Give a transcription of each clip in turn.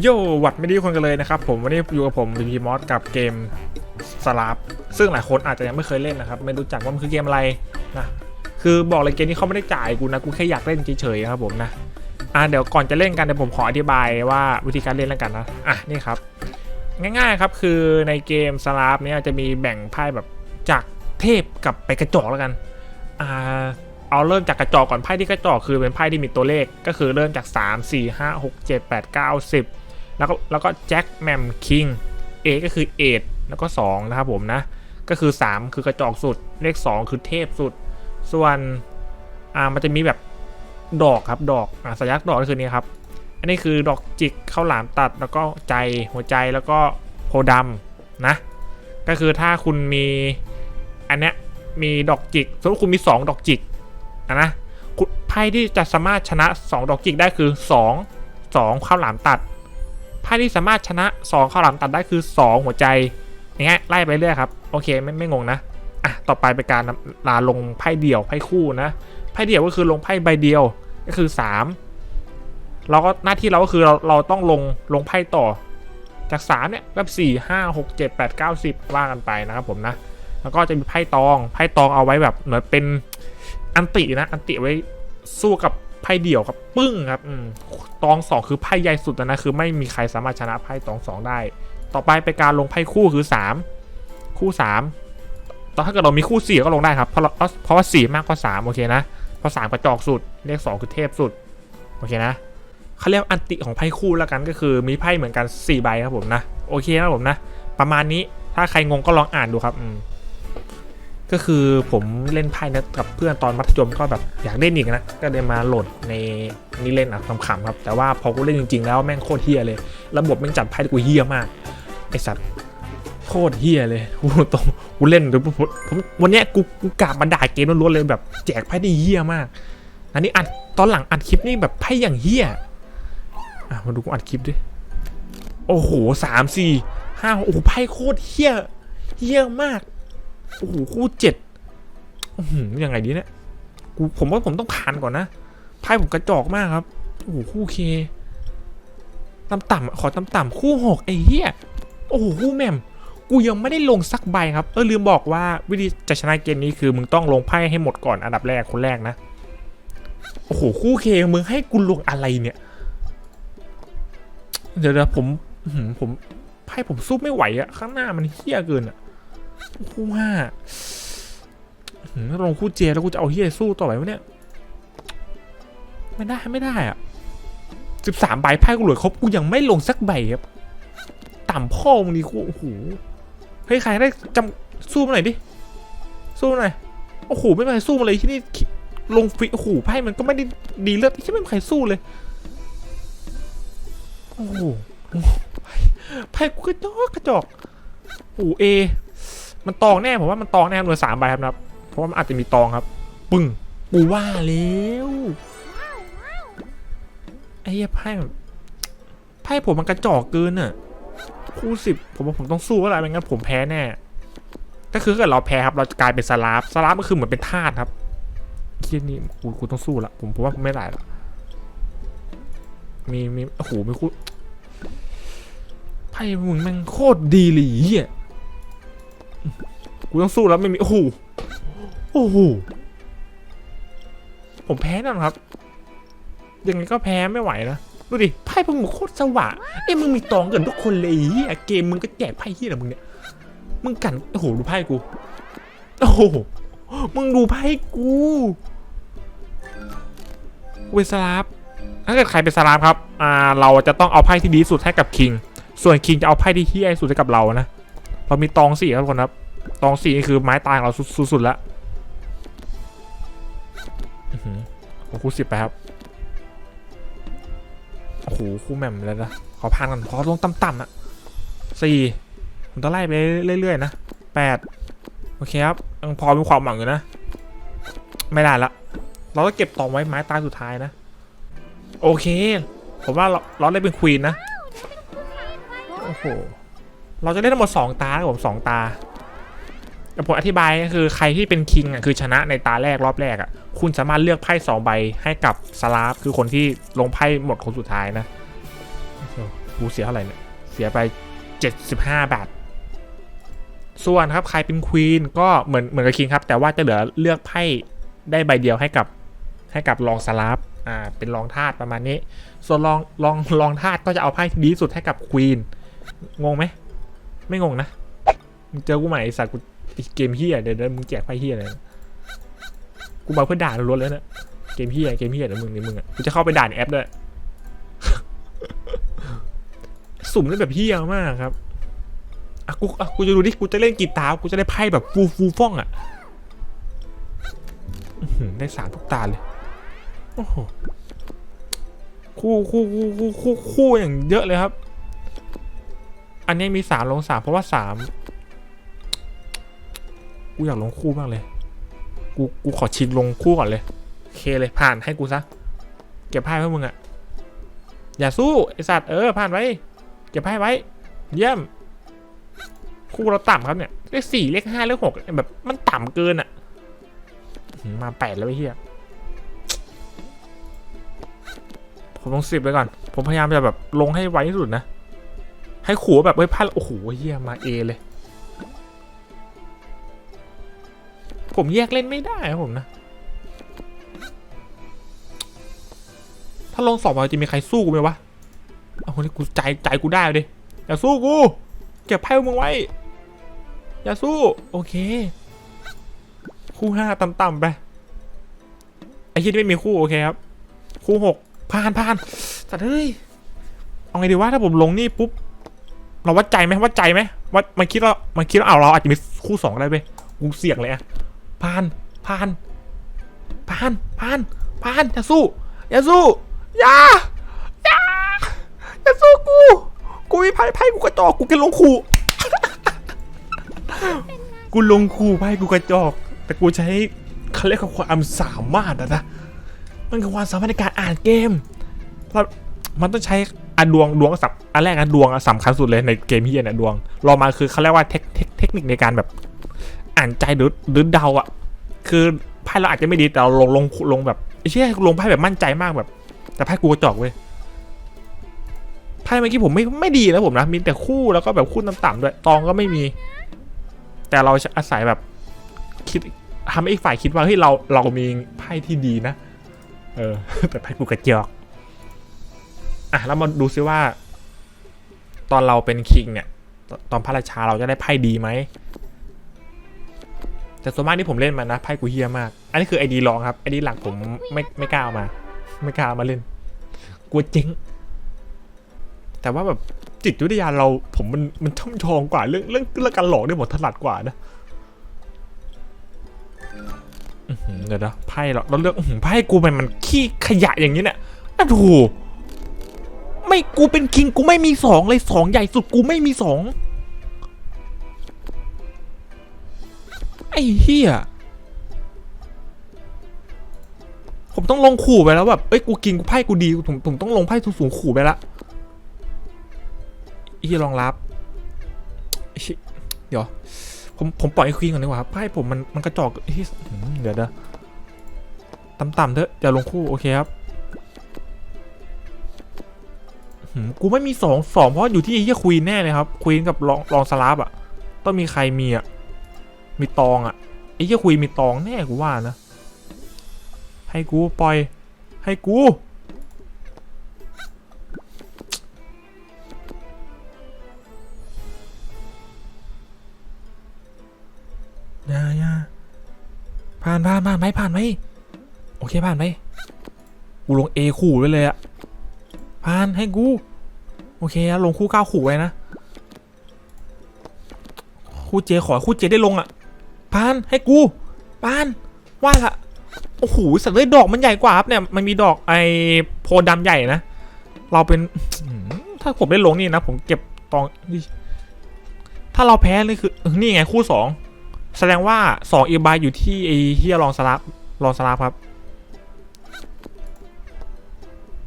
โย่หวัดไม่ดีคนกันเลยนะครับผมวันนี้อยู่กับผมบีพีมอสกับเกมสลับซึ่งหลายคนอาจจะยังไม่เคยเล่นนะครับ ไม่รู้จักว่ามันคือเกมอะไรนะคือบอกเลยเกมนี้เขาไม่ได้จ่ายกูนะกูแค่อยากเล่นเฉยๆครับผมนะอะเดี๋ยวก่อนจะเล่นกันเดี๋ยวผมขออธิบายว่าวิธีการเล่นแล้วกันนะอะนี่ครับ ง่ายๆครับคือในเกมสลับเนี่ยจะมีแบ่งไพ่แบบจากเทพกับไปกระจอกแล้วกันอ่าเอาเริ่มจากกระจอกก่อนไพ่ที่กระจอกคือเป็นไพ่ที่มีตัวเลขก็คือเริ่มจาก 3 4 5 6 7 8 9 10 แล้วก็แล้วก็แจ็คแมมคิงเอก็คือเอดแล้วก็ 2 นะครับผมนะ ก็คือ 3 คือกระจอกสุด เลข 2 คือเทพสุด ส่วนอ่ามันจะมีแบบดอกครับดอกอ่าสัญลักษณ์ดอกก็คือนี่ครับ อันนี้คือดอกจิกข้าวหลามตัดแล้วก็ใจหัวใจแล้วก็โพธิ์ดำนะ ก็คือถ้าคุณมีอันเนี้ยมีดอกจิกสมมติคุณมี 2 ดอกจิกอะนะคุณไพ่ที่จะสามารถชนะ 2 ดอกจิกได้คือ 2 2ข้าวหลามตัด ไพ่ที่สามารถชนะ 2 ข้าวหลามตัดได้คือ 2 หัวใจอย่างเงี้ยไล่ไปเรื่อยครับ โอเคไม่ไม่งงนะอะต่อไปเป็นการลาลงไพ่เดี่ยวไพ่คู่นะไพ่เดี่ยวก็คือลงไพ่ใบเดียวก็คือ 3 เราก็หน้าที่เราก็คือเราเราต้องลงลงไพ่ต่อ จาก 3 เนี่ยแบบ4 5 6 7 8 9 10 ว่ากันไปนะครับผมนะ แล้วก็จะมีไพ่ตองไพ่ตองเอาไว้แบบเหมือนเป็นอันตินะ อันติไว้สู้กับ ไพ่เดี่ยวครับปึ้งครับอืมตองคือไพ่ใหญ่สุดนะคือไม่มีใครสามารถชนะไพ่ตอง2ได้ ต่อไปเป็นการลงไพ่คู่คือ3คู่3ตอนถ้าเกิดเรามีคู่4ก็ลงได้ครับเพราะเราเพราะว่า4มากกว่า3โอเคนะเพราะ3กระจอกสุดเลข2คือเทพสุดโอเคนะเขาเรียกอันติของไพ่คู่แล้วกันก็คือมีไพ่เหมือนกัน4ใบครับผมนะโอเคนะผมนะ ประมาณนี้ถ้าใครงงก็ลองอ่านดูครับอืม ก็คือผมเล่นไพ่นะกับเพื่อนตอนมัธยมก็แบบอยากเล่นอีกนะก็เลยมาโหลดในนี่เล่นอะขำๆครับ แต่ว่าพอกูเล่นจริงๆ แล้วแม่งโคตรเฮียเลย ระบบแม่งจัดไพ่กูเฮียมากไอสัตว์โคตรเฮียเลยกูตรงกูเล่นหรือผมผมวันเนี้ยกูกูกาบมาด่าเกมล้วนๆเลยแบบแจกไพ่ได้เฮียมาก อันนี้อัดตอนหลังอัดคลิปนี่แบบไพ่อย่างเฮียอะมาดูกูอัดคลิปดิโอ้โหสามสี่ห้าโอ้โหไพ่โคตรเฮี้ยเฮี้ยมาก โอ้โหคู่เจ็ดยังไงดีเนี่ยกูผมว่าผมต้องผ่านก่อนนะไพ่ผมกระจอกมากครับโอ้โหคู่เคต่ำๆอะขอต่ำๆคู่หกไอ้เหี้ยโอ้โหคู่แม่มกูยังไม่ได้ลงสักใบครับเออลืมบอกว่าวิธีจะชนะเกมนี้คือมึงต้องลงไพ่ให้หมดก่อนอันดับแรกคนแรกนะโอ้โหคู่เคมึงให้กูลงอะไรเนี่ย เดี๋ยวเดี๋ยวผมผมไพ่ผมสู้ไม่ไหวอะข้างหน้ามันเฮี้ยเกินอะ คู่ห้าหือถ้าลงคู่เจแล้วกูจะเอาเฮียสู้ต่อไปวะเนี่ย ไม่ได้ไม่ได้อะสิบสามใบไพ่กูเหลือครบกูยังไม่ลงสักใบครับ ต่ำพ่อมึงดีกูโอ้โหเฮ้ยใครได้จำสู้มาหน่อยดิ สู้มาหน่อยโอ้โหไม่มีใครสู้มาเลยที่นี่ลงฟรีโอ้โหไพ่มันก็ไม่ได้ดีเลิศที่ไม่มีใครสู้เลยโอ้โหไพ่กูกระจอกกระจอกโอ้เอ มันตองแน่ผมว่ามันตองแน่เหลือสามใบครับนะเพราะว่ามันอาจจะมีตองครับ ปึ้งกูว่าแล้วไอ้ไพ่แบบไพ่ผมมันกระจอกเกินอะคู่สิบผมว่าผมต้องสู้อะไรไม่งั้นผมแพ้แน่ก็คือถ้าเกิดเราแพ้ครับ เราจะกลายเป็นสลาฟสลาฟก็คือเหมือนเป็นทาสครับเคียนี่กูกูต้องสู้ละผมผมว่าไม่ได้ละมีมีโอ้โหมีคู่ไพ่มึงแม่งโคตรดีเลยเฮีย กูต้องสู้แล้วไม่มี โอ้โห โอ้โห ผมแพ้นั่นครับ ยังไงก็แพ้ไม่ไหวนะ ดูดิ ไพ่พวกมึงโคตรสว่างเอ้มึงมีตองเกินทุกคนเลยเฮียเกมมึงก็แจกไพ่เฮียอะไรมึงเนี่ย มึงกัน โอ้โห ดูไพ่กู โอ้โห มึงดูไพ่กู เวสลาฟถ้าเกิดใครเป็นสลาฟครับ อ่า เราจะต้องเอาไพ่ที่ดีสุดให้กับคิง ส่วนคิงจะเอาไพ่ที่เฮี้ยสุดให้กับเรานะ เรามีตองสี่ครับทุกคนครับ ตองสี่นี่คือไม้ตายของเราสุดๆแล้วโอ้โหคู่สิบไปครับโอ้โหคู่แหม่มเลยนะ ขอพันกัน ขอลงต่ำๆอะสี่ผมต้องไล่ไปเรื่อยๆนะแปดโอเคครับยังพอมีความหวังอยู่นะ ไม่ได้ละ เราต้องเก็บตองไว้ไม้ตายสุดท้ายนะ โอเค ผมว่าเราเราได้เป็นควีนนะ โอ้โห เราจะเล่นทั้งหมดสองตาครับผมสองตาแต่ผมอธิบายก็คือใครที่เป็นคิงอะคือชนะในตาแรกรอบแรกอะคุณสามารถเลือกไพ่สองใบให้กับสลาฟคือคนที่ลงไพ่หมดคนสุดท้ายนะกูเสียเท่าไหร่เนี่ยเสียไป 75 บาท ส่วนครับใครเป็นควีนก็เหมือนเหมือนกับคิงครับ แต่ว่าจะเหลือเลือกไพ่ได้ใบเดียวให้กับให้กับรองสลับอ่าเป็นรองธาตุประมาณนี้ ส่วนรองรองรองธาตุก็จะเอาไพ่ดีสุดให้กับควีนงงไหม ไม่งงนะ มึงเจอกูใหม่ไอสัตว์กูเกมเฮียเดี๋ยวเดี๋ยวมึงแจกไพ่เฮียอะไรกูมาเพื่อด่าล้วนๆเลยนะเกมเฮียเกมเฮียเดี๋ยวมึงนี่มึงอะกูจะเข้าไปด่านแอปด้วยสุ่มได้แบบเฮียมากครับอะกูอะกูจะดูดิกูจะเล่นกีตาร์กูจะได้ไพ่แบบฟูฟูฟ่องอะได้สามทุกตาเลยโอ้โหคู่คู่คู่คู่คู่อย่างเยอะเลยครับ อันนี้มีสามลงสามเพราะว่าสามกูอยากลงคู่มากเลย กูกูขอชิงลงคู่ก่อนเลยโอเคเลยผ่านให้กูซะ เก็บไพ่ให้มึงอะอย่าสู้ไอสัตว์เออผ่านไว้ เก็บไพ่ไว้ เยี่ยม คู่เราต่ำครับเนี่ยเลขสี่เลขห้าเลขหกแบบมันต่ำเกินอะมมาแปดแล้วไอ้เหี้ยผมลงสิบไปก่อน ผมพยายามจะแบบลงให้ไวที่สุดนะ ให้ขู่ว่าแบบเฮ้พลาดโอ้โหเหี้ยมาเอเลย ผมแยกเล่นไม่ได้ครับผมนะ ถ้าลงสอบมาจะมีใครสู้กูไหมวะเอาคนที่กูใจใจกูได้เดิอย่าสู้กู เก็บไพ่มึงไว้ อย่าสู้ โอเค คู่ห้าต่ำๆไปไอ้ที่ไม่มีคู่โอเคครับ คู่หกผ่านผ่านสัตว์เฮ้ย เอาไงดีวะถ้าผมลงนี่ปุ๊บ เราวัดใจไหมวัดใจไหมวัดมันคิดว่ามันคิดว่าเอาเราอาจจะมีคู่สองได้เว้ยกูเสี่ยงเลยอะผ่านผ่านผ่านผ่านผ่านอย่าสู้อย่าสู้อย่าอย่าอย่าสู้กูกูมีไพ่ไพ่กูกระจอกกูแค่ลงคู่กูลงคู่ไพ่กูกระจอก แต่กูใช้เขาเรียกว่าความสามารถอะนะมันคือความสามารถในการอ่านเกมเรามันต้องใช้ อะดวงดวงสับอันแรกอะดวงอะสำคัญสุดเลยในเกมเฮียเนี่ยดวงรองมาคือเขาเรียกว่าเทคเทคนิคในการแบบ อ่านใจหรือหรือเดาอะ คือไพ่เราอาจจะไม่ดีแต่เราลงลงลงแบบไอ้เชี่ยลงไพ่แบบมั่นใจมากแบบ แต่ไพ่กูกระจอกเว้ยไพ่เมื่อกี้ผมไม่ไม่ดีนะผมนะมีแต่คู่แล้วก็แบบคู่ต่ำๆด้วยตองก็ไม่มี แต่เราอาศัยแบบคิดทำให้อีกฝ่ายคิดว่าเฮ้ยเราเรามีไพ่ที่ดีนะ เออ แต่ไพ่กูกระจอก อะแล้วมาดูซิว่า ตอนเราเป็นคิงเนี่ย ตอนพระราชาเราจะได้ไพ่ดีไหมแต่ส่วนมากที่ผมเล่นมานะไพ่กูเฮียมาก อันนี้คือไอดีรองครับไอดีหลักผมไม่ไม่กล้าเอามา ไม่กล้ามาเล่นกลัวเจ๊งแต่ว่าแบบจิตวิทยาเราผมมันมันช่ำชองกว่าเรื่องเรื่องเรื่องการหลอกเนี่ยผมถนัดกว่านะเดี๋ยวนะไพ่เราเราเลือกไพ่กูมันมันขี้ขยะอย่างนี้เนี่ยอ้าวโถู ไม่กูเป็นคิงกูไม่มีสองเลยสองใหญ่สุดกูไม่มีสองไอ้เฮียผมต้องลงขู่ไปแล้วแบบเอ้ยกูกินกูไพ่กูดีผมผมต้องลงไพ่สูงๆขู่ไปละไอ้เฮียรองรับเดี๋ยวผมผมปล่อยให้ควีนก่อนดีกว่าครับไพ่ผมมันมันกระจอกเฮ้ยเดี๋ยวเดี๋ยวต่ำๆเถอะอย่าลงคู่โอเคครับ กูไม่มีสองสองเพราะอยู่ที่ไอ้เฮียควีนแน่เลยครับควีนกับรองรองสลับอะ ต้องมีใครมีอะ มีตองอะไอ้เหี้ยคุยมีตองแน่กูว่านะ ให้กูปล่อย ให้กู อย่าอย่าผ่านผ่านผ่านไหมผ่านไหมโอเคผ่านไหมกูลง A ขู่ไว้เลยอะ ผ่านให้กู โอเคอะลงคู่ก้าขู่ไว้นะ คู่เจขอคู่เจได้ลงอะปานให้กูปาน ว่าละโอ้โหสัตว์เลยดอกมันใหญ่กว่าครับเนี่ย มันมีดอกไอโพธิ์ดำใหญ่นะ เราเป็น ถ้าผมได้ลงนี่นะ ผมเก็บตอง ถ้าเราแพ้เลยคือ นี่ไงคู่สองแสดงว่าสองอีบายอยู่ที่ไอเฮียรองสลับรองสลับครับ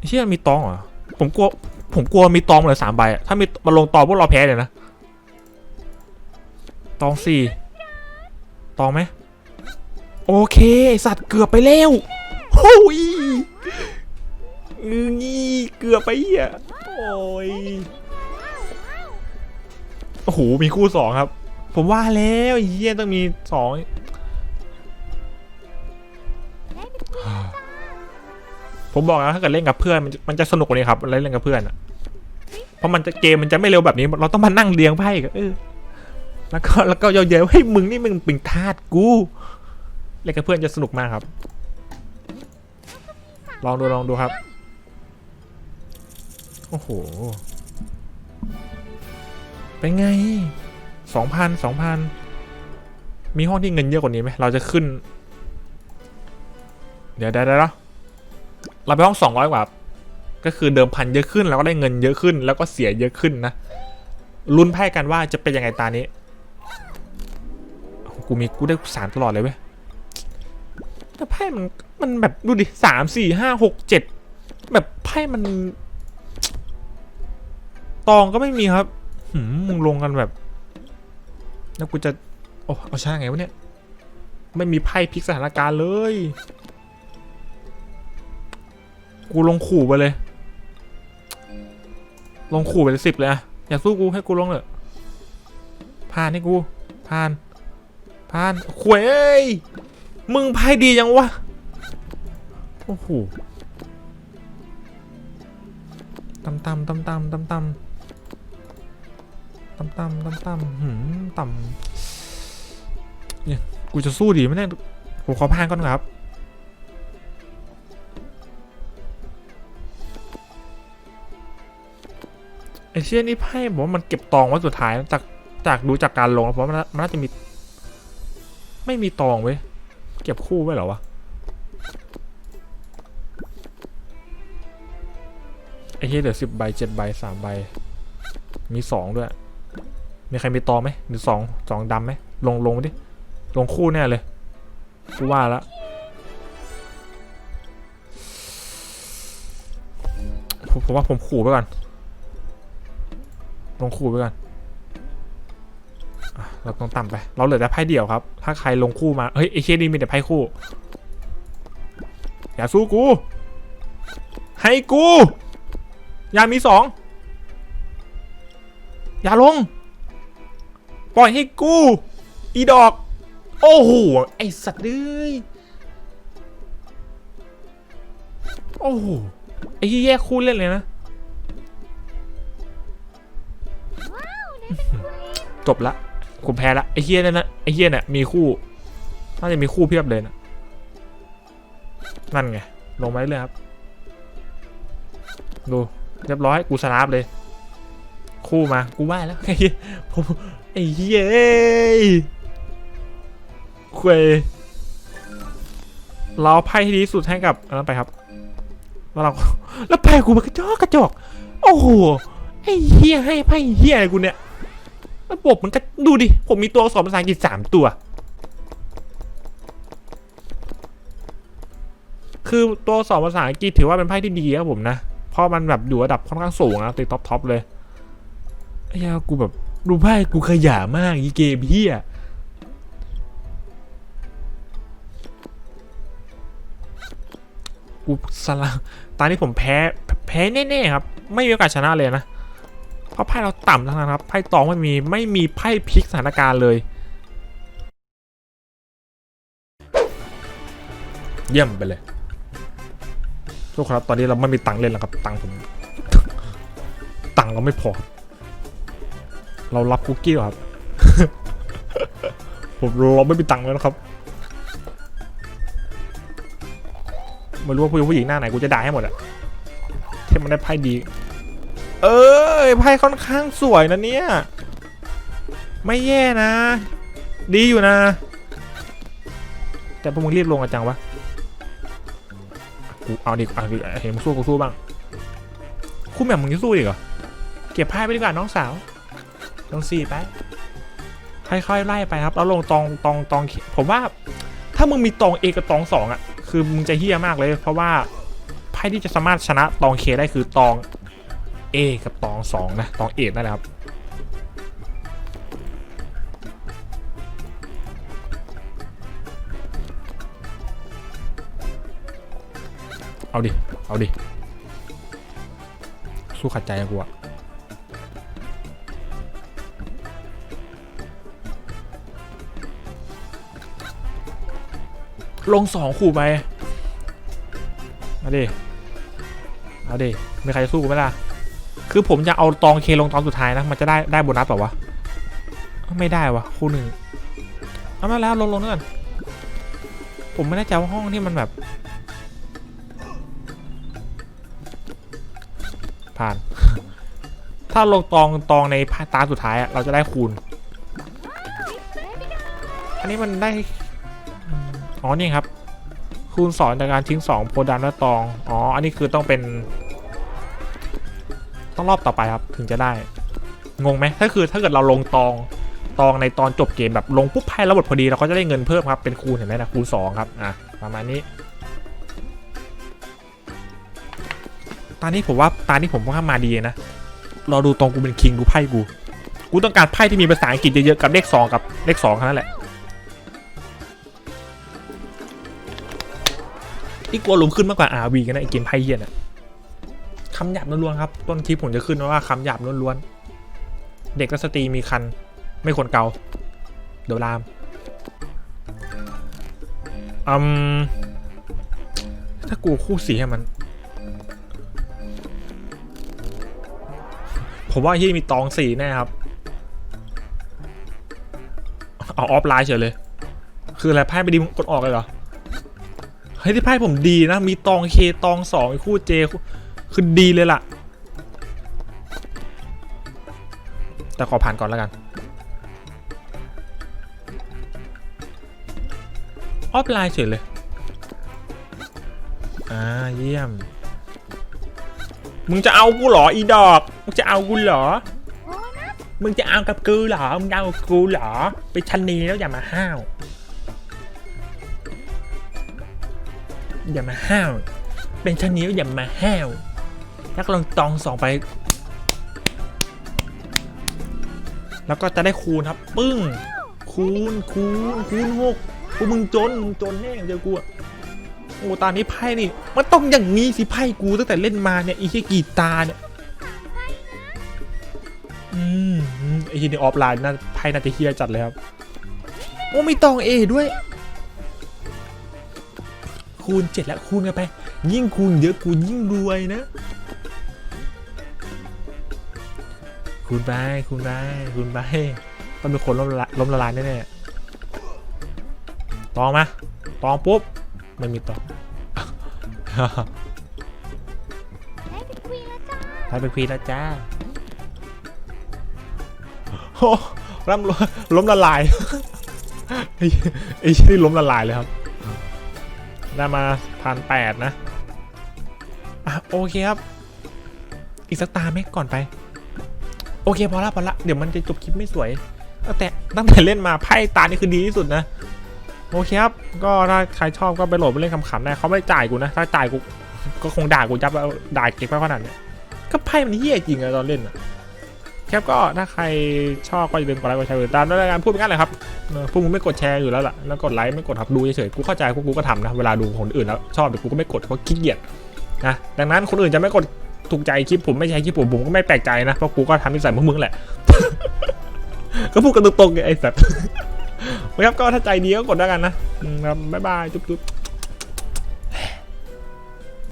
เฮียมีตองเหรอ ผมกลัว ผมกลัวมีตองเหลือสามใบอะถ้ามีมาลงตองพวกเราแพ้เลยนะ ตองสี่ ตองไหม โอเค สัตว์เกือบไปแล้วโอ้ยงืงี้เกือบไปเหี้ยโอ้ย โอ้โห มีคู่สองครับ ผมว่าแล้วเฮียต้องมีสอง ผมบอกแล้วถ้าเกิดเล่นกับเพื่อนมันจะมันจะสนุกกว่านี้ครับเล่นกับเพื่อนอะเพราะมันจะเกมมันจะไม่เร็วแบบนี้ เราต้องมานั่งเรียงไพ่กันเออแล้วก็แล้วก็เยอะๆให้ยมึงนี่มึงเป็นทาสกูเล่นกับเพื่อนจะสนุกมากครับ ลองดูลองดูครับ โอ้โห เป็นไงสองพันสองพันมีห้องที่เงินเยอะกว่านี้ไหมเราจะขึ้น เดี๋ยวได้ได้แล้ว เราไปห้องสองร้อยกว่าก็คือเดิมพันเยอะขึ้นแล้วก็ได้เงินเยอะขึ้น แล้วก็เสียเยอะขึ้นนะลุ้นไพ่กันว่าจะเป็นยังไงตานี้กูมีกูได้สามตลอดเลยเว้ยแต่ไพ่มันมันแบบดูดิสามสี่ห้าหกเจ็ดแบบไพ่มัน ตองก็ไม่มีครับหืมมึงลงกันแบบ แล้วกูจะโอ้เอาชนะไงวะเนี่ย ไม่มีไพ่พลิกสถานการณ์เลย กูลงขู่ไปเลย ลงขู่ไปเลยสิบเลยอะอยากสู้กูให้กูลงเลยผ่านให้กู ผ่าน ผ่านขวยเอ้ยมึงไพ่ดียังวะ โอ้โหตำตำตำตำตำตำต่ำต่ำต่ำต่ำหืมต่ำเนี่ย กูจะสู้ดีไหมเนี่ยผมขอพานก่อนครับ เชี่ยนี่ไพ่บอกว่ามันเก็บตองไว้สุดท้ายนะจากจากดูจากการลงเพราะมันน่ามันน่าจะมี ไม่มีตองเว้ยเก็บคู่ไว้เหรอวะไอ้เหี้ยเหลือสิบใบเจ็ดใบสามใบ มีสองด้วย มีใครมีตองไหมหรือสองสองดำไหมลงลงดิ ลงคู่แน่เลยกูว่าละผมว่าผมขู่ไปก่อน ลงคู่ไปก่อนเราต้องต่ำไป เราเหลือแต่ไพ่เดี่ยวครับ ถ้าใครลงคู่มา เฮ้ยไอเชยนี่มีแต่ไพ่คู่ อย่าสู้กู ให้กู อย่ามีสอง อย่าลง ปล่อยให้กู อีดอก โอ้โห ไอสัตว์เอ้ยโอ้โห ไอ้ที่แยกคู่เล่นเลยนะ จบละกูแพ้ละไอ้เฮียนั่นนะไอ้เฮียน่ะมีคู่น่าจะมีคู่เพียบเลยนะนั่นไงลงมาเลยครับ ดูเรียบร้อยกูสลาบเลย คู่มากูว่าแล้วไอ้เหี้ยผมไอ้เหี้ยคุยเราเอไพ่ที่ดีสุดให้กับอันนั้นไปครับ แล้วเราแล้วไพ่กูมันกระจอกกระจอก โอ้โหไอ้เหี้ยให้ไพ่เหี้ยอะไรกูเนี่ย ระบบมันก็ดูดิ ผมมีตัวอักษรภาษาอังกฤษสามตัว คือตัวอักษรภาษาอังกฤษถือว่าเป็นไพ่ที่ดีครับผมนะ เพราะมันแบบอยู่ระดับค่อนข้างสูงนะติดท็อปท็อปเลยไอ้ยากูแบบดูไพ่กูขยะมากอีเกมเฮียกูสละตอนนี้ผมแพ้แพ้แน่ๆครับ ไม่มีโอกาสชนะเลยนะ เพราะไพ่เราต่ำทั้งนั้นครับไพ่ตองไม่มีไม่มีไพ่พลิกสถานการณ์เลย เยี่ยมไปเลยทุกคนครับตอนนี้เราไม่มีตังค์เล่นแล้วครับ ตังค์ผมตังค์เราไม่พอ เรารับคุกกี้ครับ ผมเราไม่มีตังค์แล้วนะครับไม่รู้ว่าผู้หญิงผู้หญิงหน้าไหนกูจะด่าให้หมดอะเทมันได้ไพ่ดี เอ้ยไพ่ค่อนข้างสวยนะเนี่ย ไม่แย่นะ ดีอยู่นะ แต่พวกมึงรีบลงกันจังวะกูเอาดิเอาดิเห็นมึงสู้กูสู้บ้างคู่แม่มมึงจะสู้อีกเหรอเก็บไพ่ไปดีกว่าน้องสาวลงสี่ไปค่อยๆไล่ไปครับแล้วลงตองตองตองผมว่า ถ้ามึงมีตองเอกับตองสองอะ คือมึงจะเฮี้ยมากเลย เพราะว่าไพ่ที่จะสามารถชนะตองเคได้คือตอง A กับตองสองนะตองเอ็ดนั่นแหละครับเอาดิ เอาดิ สู้ขัดใจกูอะลงสองขู่ไป เอาดิ เอาดิ มีใครจะสู้กูไหมล่ะ คือผมจะเอาตองเคลงตอนสุดท้ายนะ มันจะได้ได้โบนัสเปล่าวะ ไม่ได้วะคู่หนึ่งเอามาแล้วลงลงด้วยกันผมไม่แน่ใจว่าห้องที่มันแบบ ผ่าน ถ้าลงตองตองในตาสุดท้ายอะเราจะได้คูณ อันนี้มันได้ อ๋อนี่ครับ คูณสองจากการทิ้งสองโพดันและตอง อ๋อ อันนี้คือต้องเป็น ต้องรอบต่อไปครับถึงจะได้ งงไหมถ้าคือถ้าเกิดเราลงตองตองในตอนจบเกมแบบลงปุ๊บไพ่ระเบิดพอดีเราก็จะได้เงินเพิ่มครับเป็นคูณเห็นไหมนะคูณสองครับอะประมาณนี้ ตอนนี้ผมว่าตอนนี้ผมว่ามาดีนะรอดูตรงกูเป็นคิงดูไพ่กูกูต้องการไพ่ที่มีภาษาอังกฤษเยอะๆกับเลขสองกับเลขสองแค่นั้นแหละที่กลัวหลุมขึ้นมากกว่า RV กันนะไอเกมไพ่เหี้ยน่ะ คำหยาบล้วนๆครับ ต้นคลิปผมจะขึ้นว่าคำหยาบล้วนๆ เด็กและสตรีมีคัน ไม่ควรเกา เดี๋ยวลามอืมถ้ากูคู่สีให้มัน ผมว่าที่มีตองสีแน่ครับ เอาออฟไลน์เฉยเลย คืออะไรไพ่ไม่ดีมึงกดออกเลยเหรอ เฮ้ยที่ไพ่ผมดีนะ มีตองเคตองสองคู่เจ คือดีเลยล่ะ แต่ขอผ่านก่อนแล้วกัน ออฟไลน์เฉยเลย อ่า เยี่ยม มึงจะเอากูเหรออีดอก มึงจะเอากูเหรอ มึงจะเอากับกูเหรอ มึงจะเอากับกูเหรอ ไปชันนีแล้วอย่ามาห้าว อย่ามาห้าว เป็นชันนีแล้วอย่ามาห้าว นักลองตองสองไป แล้วก็จะได้คูณครับ ปึ้ง คูณคูณคูณหกกูมึงจนมึงจนแน่เจอกูอะโอ้ตานี้ไพ่นี่ มันต้องอย่างนี้สิไพ่กูตั้งแต่เล่นมาเนี่ยอีแค่กี่ตาเนี่ยอืมอืมไอทีนี้ออฟไลน์น่าไพ่น่าจะเฮียจัดเลยครับโอ้มีตองเอด้วย คูณเจ็ดแล้วคูณกันไป ยิ่งคูณเยอะคูณยิ่งรวยนะ คูณไปคูณไปคูณไปต้องมีคนล้มละล้มละลายแน่ๆตองมาตองปุ๊บไม่มีตองได้เป็นควีนแล้วจ้าได้เป็นควีนแล้วจ้าโอ้ล้มล้มละลายไอ้ไอ้ที่ล้มละลายเลยครับ ได้มาพันแปดนะ อะ โอเคครับ อีกสักตาไหมก่อนไป โอเคพอละพอละเดี๋ยวมันจะจบคลิปไม่สวยตั้งแต่ตั้งแต่เล่นมาไพ่ตานี่คือดีที่สุดนะโอเคครับก็ถ้าใครชอบก็ไปโหลดไปเล่นคำขำๆได้เขาไม่จ่ายกูนะถ้าจ่ายกูก็คงด่ากูยับด่าเก็บไว้ขนาดเนี้ยก็ไพ่มันเหี้ยจริงอะตอนเล่นอะครับก็ถ้าใครชอบก็อย่าลืมกดไลค์กดแชร์ตามด้วยกันพูดไปงั้นเลยครับพวกมึงไม่กดแชร์อยู่แล้วล่ะแล้วกดไลค์ไม่กดครับดูเฉยๆกูเข้าใจพวกกูก็ทำนะเวลาดูคนอื่นแล้วชอบแต่กูก็ไม่กดเพราะขี้เกียจนะดังนั้นคนอื่นจะไม่กด ถูกใจคลิปผมไม่ใช่คลิปผมผมก็ไม่แปลกใจนะเพราะกูก็ทำนิสัยพวกมึงแหละ ก็พูดกันตรงๆไงไอ้สัตว์นะครับก็ถ้าใจดีก็กดแล้วกันนะครับบ๊ายบายจุ๊บๆ